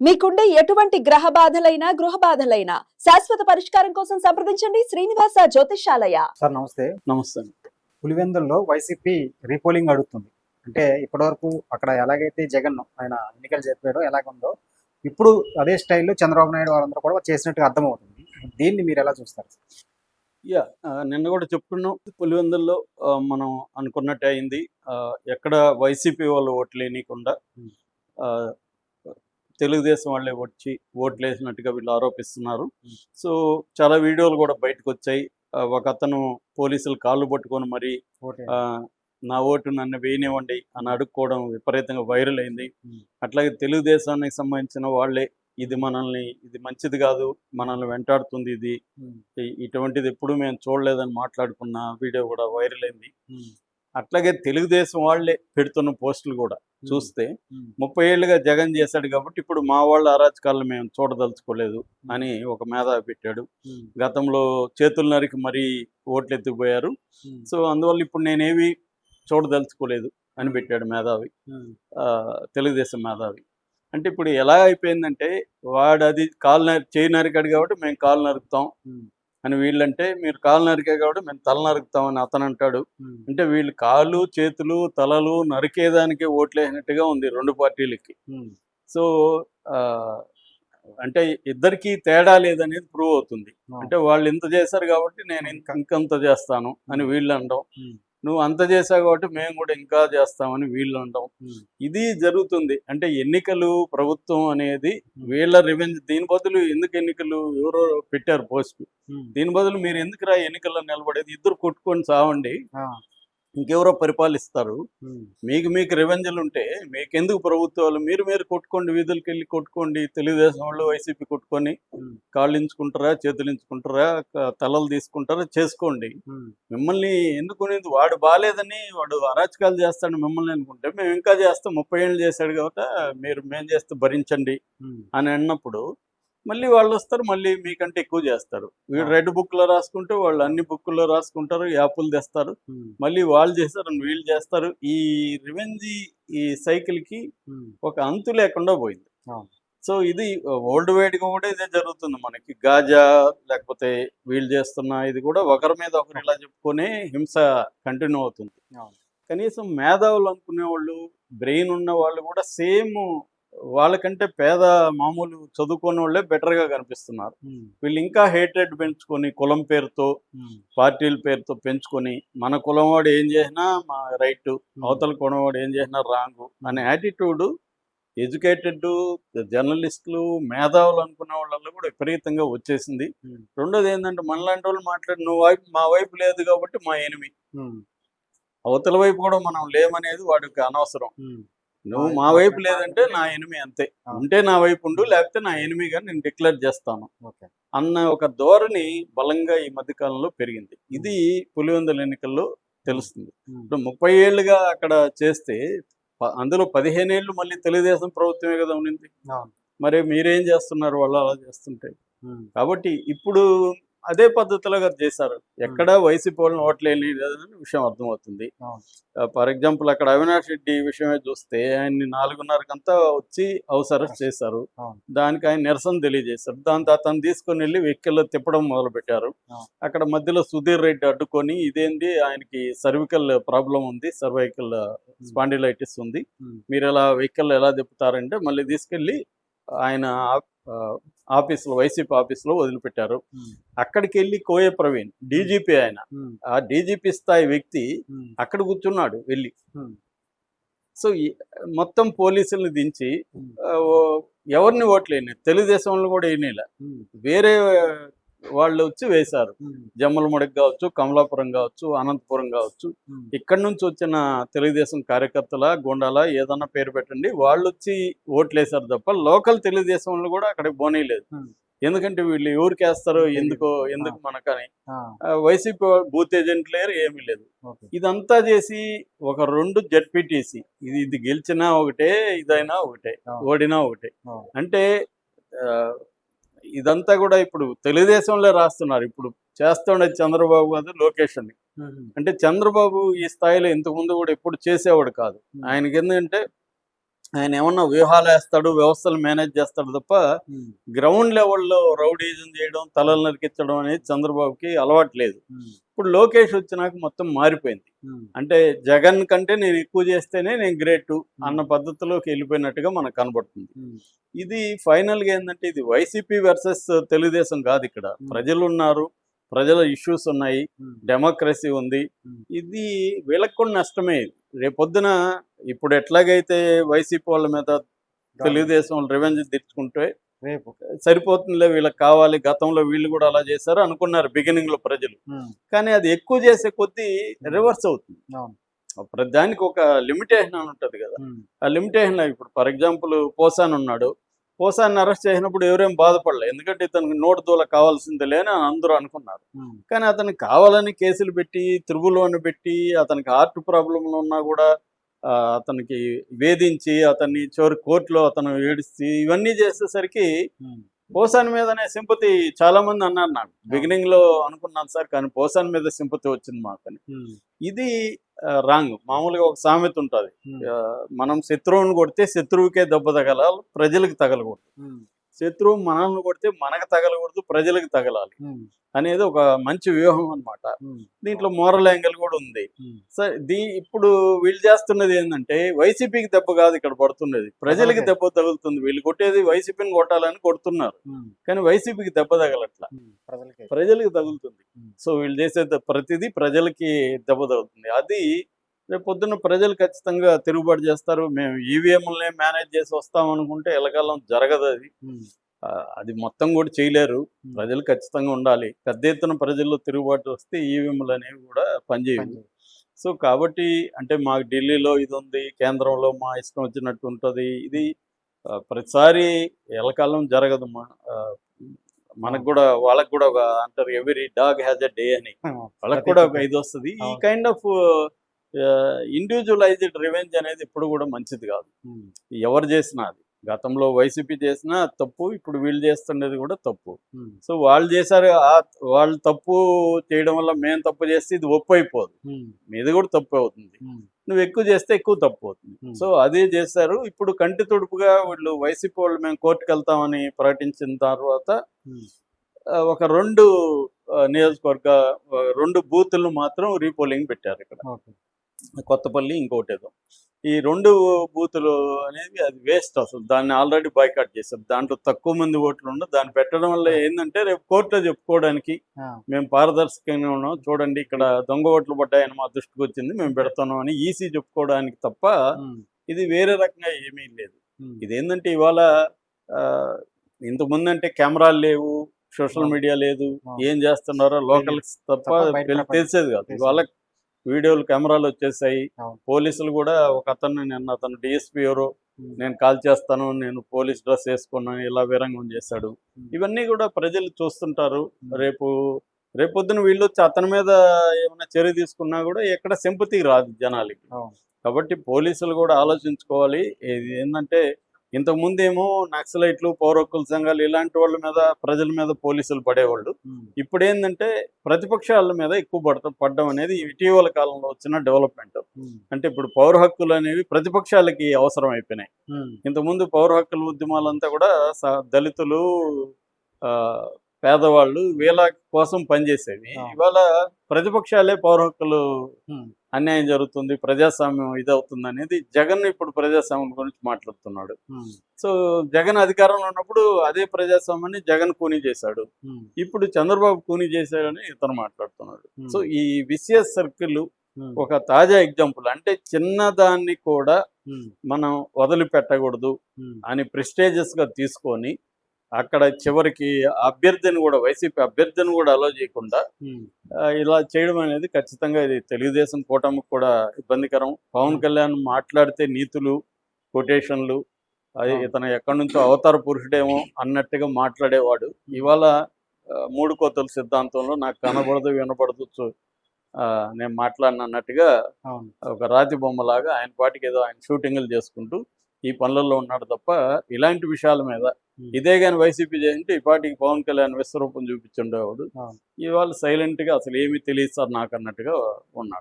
మీకుండే ఎటువంటి గ్రహ బాధలైనా గృహ బాధలైనా శాశ్వత పరిష్కారం కోసం సంప్రదించండి శ్రీనివాస జ్యోతిషాలయ సార్ నమస్తే. నమస్తే. పులివెందుల్లో వైసీపీ రీపోలింగ్ అడుగుతుంది. అంటే ఇప్పటివరకు అక్కడ ఎలాగైతే జగన్ ఆయన ఎన్నికలు జరిపాడో ఎలాగుందో ఇప్పుడు అదే స్టైల్లో చంద్రబాబు నాయుడు వాళ్ళందరూ కూడా చేసినట్టుగా అర్థమవుతుంది. దీన్ని మీరు ఎలా చూస్తారు? యా నిన్న కూడా చెప్పుకున్నాం. పులివెందుల్లో మనం అనుకున్నట్టే అయింది. ఎక్కడ వైసీపీ వాళ్ళు ఓట్లు తెలుగుదేశం వాళ్ళే వచ్చి ఓట్లు వేసినట్టుగా వీళ్ళు ఆరోపిస్తున్నారు. సో చాలా వీడియోలు కూడా బయటకు వచ్చాయి ఒక అతను పోలీసులు కాళ్ళు పట్టుకొని మరి నా ఓటు నన్ను వేయనివ్వండి అని అడుక్కోవడం విపరీతంగా వైరల్ అయింది. అట్లాగే తెలుగుదేశానికి సంబంధించిన వాళ్ళే ఇది మనల్ని ఇది మంచిది కాదు మనల్ని వెంటాడుతుంది ఇది. ఇటువంటిది ఎప్పుడు మేము చూడలేదని మాట్లాడుకున్న వీడియో కూడా వైరల్ అయింది. అట్లాగే తెలుగుదేశం వాళ్ళే పెడుతున్న పోస్టులు కూడా చూస్తే ముప్పై ఏళ్ళుగా జగన్ చేశాడు కాబట్టి ఇప్పుడు మా వాళ్ళ అరాచకాలను మేము చూడదలుచుకోలేదు అని ఒక మేధావి పెట్టాడు. గతంలో చేతులు నరికి మరీ ఓట్లు ఎత్తుకుపోయారు సో అందువల్ల ఇప్పుడు నేనేవి చూడదలుచుకోలేదు అని పెట్టాడు మేధావి తెలుగుదేశం మేధావి. అంటే ఇప్పుడు ఎలా అయిపోయిందంటే వాడు అది కాలు నరి చేయి నరికాడు కాబట్టి మేము కాలు నరుకుతాం. అని వీళ్ళంటే మీరు కాలు నరికే కాబట్టి మేము తల నరుకుతాం అని అతను అంటాడు. అంటే వీళ్ళు కాళ్ళు చేతులు తలలు నరికేదానికి ఓట్లేసినట్టుగా ఉంది రెండు పార్టీలకి. సో అంటే ఇద్దరికి తేడా లేదనేది ప్రూవ్ అవుతుంది. అంటే వాళ్ళు ఇంత చేశారు కాబట్టి నేను ఇంక ఇంకంత చేస్తాను అని వీళ్ళు అనడం. నువ్వు అంత చేశావు కాబట్టి మేము కూడా ఇంకా చేస్తామని వీళ్ళు అనడం ఇది జరుగుతుంది. అంటే ఎన్నికలు ప్రభుత్వం అనేది వీళ్ళ రివెంజ్ దీని బదులు ఎందుకు ఎన్నికలు ఎవరో పెట్టారు పోస్ట్? దీని బదులు మీరు ఎందుకు రా ఎన్నికల్లో నిలబడేది? ఇద్దరు కొట్టుకొని సావండి ఇంకెవరో పరిపాలిస్తారు. మీకు మీకు రివెంజ్లు ఉంటే మీకెందుకు ప్రభుత్వాలు? మీరు మీరు కొట్టుకోండి వీధులకి వెళ్ళి కొట్టుకోండి తెలుగుదేశం వాళ్ళు వైసీపీ కొట్టుకొని కాళ్ళు ఇంచుకుంటారా చేతులు ఇంచుకుంటారా క- తలలు తీసుకుంటారా చేసుకోండి. మిమ్మల్ని ఎందుకునేది వాడు బాగాలేదని వాడు అరాచకాలు చేస్తాడు మిమ్మల్ని అనుకుంటే మేము ఇంకా చేస్తాం. ముప్పై ఏళ్ళు చేశాడు కాబట్టి మీరు మేము చేస్తే భరించండి అని అన్నప్పుడు మళ్ళీ వాళ్ళు వస్తారు మళ్ళీ మీకంటే ఎక్కువ చేస్తారు. వీడు రెడ్ బుక్లో రాసుకుంటే వాళ్ళు అన్ని బుక్కుల్లో రాసుకుంటారు యాప్లు తెస్తారు. మళ్ళీ వాళ్ళు చేస్తారు వీళ్ళు చేస్తారు. ఈ రివెంజ్ ఈ సైకిల్కి ఒక అంతు లేకుండా పోయింది. సో ఇది ఓల్డ్ వైడ్గా కూడా ఇదే జరుగుతుంది మనకి. గాజా లేకపోతే వీళ్ళు చేస్తున్న ఇది కూడా ఒకరి మీద ఒకరు ఇలా చెప్పుకొని హింస కంటిన్యూ అవుతుంది. కనీసం మేధావులు అనుకునే వాళ్ళు బ్రెయిన్ ఉన్న వాళ్ళు కూడా సేమ్ వాళ్ళకంటే పేద మామూలు చదువుకునే వాళ్ళే బెటర్గా కనిపిస్తున్నారు. వీళ్ళు ఇంకా హేటెడ్ పెంచుకొని కులం పేరుతో పార్టీల పేరుతో పెంచుకొని మన కులం వాడు ఏం చేసినా మా రైట్ అవతల కులం వాడు ఏం చేసినా రాంగ్ అనే యాటిట్యూడ్ ఎడ్యుకేటెడ్ జర్నలిస్టులు మేధావులు అనుకునే వాళ్ళల్లో కూడా విపరీతంగా వచ్చేసింది. రెండోది ఏంటంటే మనలాంటి వాళ్ళు మాట్లాడి నువ్వు వైపు మా వైపు లేదు కాబట్టి మా ఎనిమి. అవతల వైపు కూడా మనం లేమనేది వాడికి అనవసరం. నువ్వు మా- వైపు లేదంటే నా ఎనిమి అంతే. ఉంటే నా వైపు ఉండు లేకపోతే నా ఎనిమిగా నేను డిక్లేర్ చేస్తాను. అన్న ఒక ధోరణి బలంగా ఈ మధ్య కాలంలో పెరిగింది. ఇది పులివెందుల ఎన్నికల్లో తెలుస్తుంది. ఇప్పుడు ముప్పై ఏళ్ళుగా అక్కడ చేస్తే అందులో పదిహేను ఏళ్ళు మళ్ళీ తెలుగుదేశం ప్రభుత్వమే కదా ఉండింది. మరి మీరేం చేస్తున్నారు వాళ్ళు అలా చేస్తుంటే? కాబట్టి ఇప్పుడు అదే పద్ధతిలో కదా చేశారు. ఎక్కడ వైసీపీ వాళ్ళని ఓట్లు వేయలేదని విషయం అర్థమవుతుంది. ఫర్ ఎగ్జాంపుల్ అక్కడ అవినాష్ రెడ్డి విషయమే చూస్తే ఆయన్ని నాలుగున్నరకంతా వచ్చి హౌస్ అరెస్ట్ చేశారు. దానికి ఆయన నిరసన తెలియజేశారు. దాంతో అతను తీసుకొని వెళ్ళి వెహికల్లో తిప్పడం మొదలు పెట్టారు. అక్కడ మధ్యలో సుధీర్ రెడ్డి అడ్డుకొని ఇదేంది ఆయనకి సర్వికల్ ప్రాబ్లం ఉంది సర్వైకల్ స్పాండిలైటిస్ ఉంది. మీరు ఎలా వెహికల్ ఎలా తిప్పుతారంటే మళ్ళీ తీసుకెళ్ళి ఆయన ఆఫీసులో వైసీపీ ఆఫీసులో వదిలిపెట్టారు. అక్కడికి వెళ్ళి కోయ ప్రవీణ్ డీజీపీ ఆయన. ఆ డీజీపీ స్థాయి వ్యక్తి అక్కడ కూర్చున్నాడు వెళ్ళి. సో మొత్తం పోలీసుల్ని దించి ఎవరిని ఓట్లేని తెలుగుదేశం వాళ్ళు కూడా వేయనిలా వేరే వాళ్ళు వచ్చి వేశారు. జమ్మలమడికి కావచ్చు కమలాపురం కావచ్చు అనంతపురం కావచ్చు. ఇక్కడి నుంచి వచ్చిన తెలుగుదేశం కార్యకర్తల గుండాల ఏదన్నా పేరు పెట్టండి. వాళ్ళు వచ్చి ఓట్లేశారు తప్ప లోకల్ తెలుగుదేశం వాళ్ళు కూడా అక్కడికి పోనీలేదు Hmm. ఎందుకంటే వీళ్ళు ఎవరికి వేస్తారో. ఎందుకో ఎందుకు. మనకని. వైసీపీ బూత్ ఏజెంట్ లేరు ఏమీ లేదు. ఇదంతా చేసి ఒక రెండు జడ్పీటీసీ. ఇది ఇది గెలిచినా ఒకటే ఇదైనా ఒకటే. ఓడినా ఒకటే. అంటే ఇదంతా కూడా ఇప్పుడు తెలుగుదేశంలో రాస్తున్నారు. ఇప్పుడు చేస్తుండేది చంద్రబాబు కాదు లోకేష్ అని అంటే చంద్రబాబు ఈ స్థాయిలో ఇంతకుముందు కూడా ఎప్పుడు చేసేవాడు కాదు. ఆయనకి ఎందుకంటే ఆయన ఏమన్నా వ్యూహాలు వేస్తాడు వ్యవస్థలు మేనేజ్ చేస్తాడు తప్ప గ్రౌండ్ లెవెల్లో రౌడీజం చేయడం తలలు నరికించడం అనేది చంద్రబాబుకి అలవాటు లేదు. ఇప్పుడు లోకేష్ వచ్చినాక మొత్తం మారిపోయింది. అంటే జగన్ కంటే నేను ఎక్కువ చేస్తేనే నేను గ్రేట్ అన్న పద్ధతిలోకి వెళ్ళిపోయినట్టుగా మనకు కనబడుతుంది. ఇది ఫైనల్గా ఏంటంటే ఇది వైసీపీ వర్సెస్ తెలుగుదేశం కాదు ఇక్కడ. ప్రజలు ఉన్నారు ప్రజల ఇష్యూస్ ఉన్నాయి డెమోక్రసీ ఉంది. ఇది వీళ్ళకి కూడా నష్టమే. రేపొద్దున ఇప్పుడు ఎట్లాగైతే వైసీపీ వాళ్ళ మీద తెలుగుదేశం వాళ్ళు రివెంజ్ తెచ్చుకుంటే రేపు. సరిపోతుందిలే వీళ్ళకి కావాలి గతంలో వీళ్ళు కూడా అలా చేశారు అనుకున్నారు బిగినింగ్లో ప్రజలు. కానీ అది ఎక్కువ చేసే కొద్దీ రివర్స్ అవుతుంది. ప్రతి దానికి ఒక లిమిటేషన్ అని ఉంటుంది కదా. ఆ లిమిటేషన్ ఇప్పుడు ఫర్ ఎగ్జాంపుల్ పోసాన్ ఉన్నాడు. పోసాన్ని అరెస్ట్ చేసినప్పుడు ఎవరేం బాధపడలే. ఎందుకంటే ఇతనికి నోటు దూల కావాల్సిందే అని అందరూ అనుకున్నారు. కానీ అతనికి కావాలని కేసులు పెట్టి త్రిబులోని పెట్టి అతనికి హార్ట్ ప్రాబ్లంలు ఉన్నా కూడా అతనికి వేధించి అతన్ని చివరి కోర్టులో అతను ఏడిచి ఇవన్నీ చేసేసరికి పోసాన్ మీదనే సింపతి చాలా మంది అన్నారు నాకు. బిగినింగ్లో అనుకున్నాను సార్ కానీ పోసాన్ మీద సింపతి వచ్చింది మాకు అని ఇది రాంగ్. మామూలుగా ఒక సామెత ఉంటుంది. మనం శత్రువుని కొడితే శత్రువుకే దెబ్బ తగలాలి ప్రజలకు తగలకూడదు. శత్రువు మనల్ని కొడితే మనకు తగలకూడదు ప్రజలకు తగలాలి అనేది ఒక మంచి వ్యూహం అన్నమాట. దీంట్లో మోరల్ యాంగిల్ కూడా ఉంది. సరే దీ ఇప్పుడు వీళ్ళు చేస్తున్నది ఏంటంటే వైసీపీకి దెబ్బ కాదు ఇక్కడ పడుతున్నది. ప్రజలకి. దెబ్బ తగులుతుంది. వీళ్ళు కొట్టేది వైసీపీని కొట్టాలని కొడుతున్నారు. కానీ వైసీపీకి దెబ్బ తగలట్ల. ప్రజలకి. ప్రజలకు తగులుతుంది. సో వీళ్ళు చేసే ప్రతిదీ ప్రజలకి దెబ్బ తగులుతుంది. అది రేపు పొద్దున్న ప్రజలు ఖచ్చితంగా తిరుగుబాటు చేస్తారు. మేము ఈవీఎంలనే మేనేజ్ చేసి వస్తాం అనుకుంటే ఎలకాలం జరగదు అది. అది మొత్తం కూడా చేయలేరు. ప్రజలు ఖచ్చితంగా ఉండాలి. పెద్ద ఎత్తున ప్రజల్లో తిరుగుబాటు వస్తే ఈవీఎంలు అనేవి కూడా పనిచేయవు. సో కాబట్టి అంటే మాకు ఢిల్లీలో ఇది ఉంది కేంద్రంలో మా ఇష్టం వచ్చినట్టు ఉంటుంది. ఇది ప్రతిసారి ఎలకాలం జరగదు మనకు కూడా వాళ్ళకు కూడా ఒక అంటారు every dog has a day అని. వాళ్ళకి కూడా ఒక ఇది వస్తుంది. ఈ. కైండ్ ఆఫ్ ఇండివిజువలైజ్డ్ రివెంజ్ అనేది ఎప్పుడు కూడా మంచిది కాదు. ఎవరు చేసినా అది. గతంలో వైసీపీ చేసినా తప్పు ఇప్పుడు వీళ్ళు చేస్తున్నది కూడా తప్పు. సో వాళ్ళు చేశారు వాళ్ళు తప్పు చేయడం వల్ల మేము తప్పు చేస్తే ఇది ఒప్పు అయిపోదు. మీది కూడా తప్పు అవుతుంది. నువ్వు ఎక్కువ చేస్తే ఎక్కువ తప్పు అవుతుంది. సో అదే చేశారు. ఇప్పుడు కంటి తుడుపుగా వీళ్ళు వైసీపీ వాళ్ళు మేము కోర్టుకు వెళ్తామని ప్రకటించిన తర్వాత ఒక రెండు నియోజకవర్గ రెండు బూతులు మాత్రం రీపోలింగ్ పెట్టారు ఇక్కడ. కొత్తపల్లి ఇంకోటి ఏదో ఈ రెండు బూతులు అనేది అది వేస్ట్ అసలు. దాన్ని ఆల్రెడీ బాయ్కాట్ చేశారు దాంట్లో తక్కువ మంది ఓట్లు ఉండవు దాన్ని పెట్టడం వల్ల ఏంటంటే రేపు కోర్టులో చెప్పుకోవడానికి మేము పారదర్శకంగా ఉన్నాం. చూడండి ఇక్కడ దొంగ ఓట్లు పడ్డాయని మా దృష్టికి వచ్చింది. మేము పెడతాను అని ఈసీ చెప్పుకోవడానికి తప్ప ఇది వేరే రకంగా ఏమీ లేదు. ఇది ఏంటంటే ఇవాళ ఇంతకుముందు అంటే కెమెరాలు లేవు సోషల్ మీడియా లేదు. ఏం చేస్తున్నారో లోకల్ తప్ప తెలిసేది కాదు. ఇవాళ వీడియోలు కెమెరాలు వచ్చేసాయి. పోలీసులు కూడా ఒక అతను నిన్న అతను డిఎస్పీ ఎవరో నేను కాల్ చేస్తాను నేను పోలీస్ డ్రెస్ వేసుకున్నాను ఇలా విరంగం చేశాడు. ఇవన్నీ కూడా ప్రజలు చూస్తుంటారు. రేపు రేపొద్దున వీళ్ళు వచ్చి అతని మీద ఏమైనా చర్య తీసుకున్నా కూడా ఎక్కడ సింపతి రాదు జనాలకి. కాబట్టి పోలీసులు కూడా ఆలోచించుకోవాలి. ఏంటంటే ఇంతకుముందు ఏమో నక్సలైట్లు పౌర హక్కుల సంఘాలు ఇలాంటి వాళ్ళ మీద ప్రజల మీద పోలీసులు పడేవాళ్ళు. ఇప్పుడు ఏంటంటే ప్రతిపక్షాల మీద ఎక్కువ పడత పడడం అనేది ఇటీవల కాలంలో వచ్చిన డెవలప్మెంట్. అంటే ఇప్పుడు పౌర హక్కులు అనేవి ప్రతిపక్షాలకి అవసరం అయిపోయినాయి. ఇంతకుముందు పౌర హక్కుల ఉద్యమాలంతా కూడా దళితులు ఆ, పేదవాళ్ళు వీళ్ళ కోసం పనిచేసేవి. ఇవాళ ప్రతిపక్షాలే పౌర హక్కులు అన్యాయం జరుగుతుంది ప్రజాస్వామ్యం ఇదవుతుంది అనేది జగన్ ఇప్పుడు ప్రజాస్వామ్యం గురించి మాట్లాడుతున్నాడు. సో జగన్ అధికారంలో ఉన్నప్పుడు అదే ప్రజాస్వామ్యాన్ని జగన్ కూనీ చేశాడు. ఇప్పుడు చంద్రబాబు కూనీ చేశాడని ఇతను మాట్లాడుతున్నాడు. సో ఈ విసిఎస్ సర్కిల్ ఒక తాజా ఎగ్జాంపుల్ అంటే చిన్నదాన్ని కూడా మనం వదిలిపెట్టకూడదు అని ప్రెస్టేజియస్గా తీసుకొని అక్కడ చివరికి అభ్యర్థిని కూడా వైసీపీ అభ్యర్థిని కూడా అలో చేయకుండా ఇలా చేయడం అనేది ఖచ్చితంగా ఇది తెలుగుదేశం కూటమికి కూడా ఇబ్బందికరం. పవన్ కళ్యాణ్ మాట్లాడితే నీతులు కొటేషన్లు. ఇతను ఎక్కడి నుంచో అవతార పురుషుడేమో అన్నట్టుగా మాట్లాడేవాడు. ఇవాళ మూడు కోతల సిద్ధాంతంలో నాకు కనబడదు ఆ, నేను మాట్లాడిన అన్నట్టుగా అవును. ఒక రాతి బొమ్మలాగా ఆయన పాటికి ఏదో ఆయన షూటింగ్లు చేసుకుంటూ ఈ పనులలో ఉన్నాడు తప్ప ఇలాంటి విషయాల మీద ఇదే కానీ వైసీపీ చేసింటే ఈ పాటికి పవన్ కళ్యాణ్ విశ్వరూపం చూపించుండేవాడు. ఇవాళ సైలెంట్గా అసలు ఏమీ తెలియదు సార్ నాకు అన్నట్టుగా ఉన్నాడు.